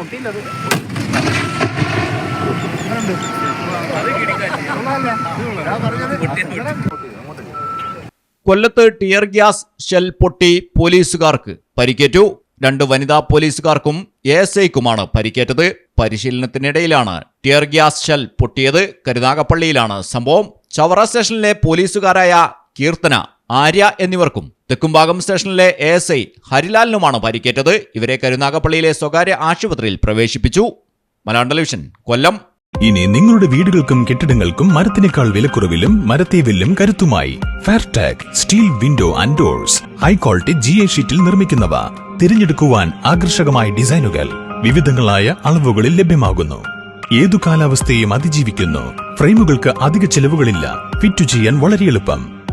പൊട്ടിയില്ലത് കൊല്ലത്ത് tear gas shell പൊട്ടി പോലീസുകാർക്ക് പരിക്കേറ്റു. രണ്ട് വനിതാ പോലീസുകാർക്കും എ എസ് ഐക്കുമാണ് പരിക്കേറ്റത്. പരിശീലനത്തിനിടയിലാണ് ടിയർ ഗ്യാസ് ഷെൽ പൊട്ടിയത്. കരുനാഗപ്പള്ളിയിലാണ് സംഭവം. ചവറ സ്റ്റേഷനിലെ പോലീസുകാരായ കീർത്തന ആര്യ എന്നിവർക്കും തെക്കുംഭാഗം സ്റ്റേഷനിലെ എ എസ് ഐ ഹരിലാലിനുമാണ് പരിക്കേറ്റത്. ഇവരെ കരുനാഗപ്പള്ളിയിലെ സ്വകാര്യ ആശുപത്രിയിൽ പ്രവേശിപ്പിച്ചു. മലയാളം ടെലിവിഷൻ കൊല്ലം. ഇനി നിങ്ങളുടെ വീടുകൾക്കും കെട്ടിടങ്ങൾക്കും മരത്തിനേക്കാൾ വിലക്കുറവിലും മരത്തേവില്ലും കരുത്തുമായി Fairtag steel window and doors high quality G A ഷീറ്റിൽ നിർമ്മിക്കുന്നവ. തിരഞ്ഞെടുക്കുവാൻ ആകർഷകമായ ഡിസൈനുകൾ വിവിധങ്ങളായ അളവുകളിൽ ലഭ്യമാകുന്നു. ഏതു കാലാവസ്ഥയും അതിജീവിക്കുന്നു. ഫ്രെയിമുകൾക്ക് അധിക ചെലവുകളില്ല. ഫിറ്റ് ചെയ്യാൻ വളരെ എളുപ്പം.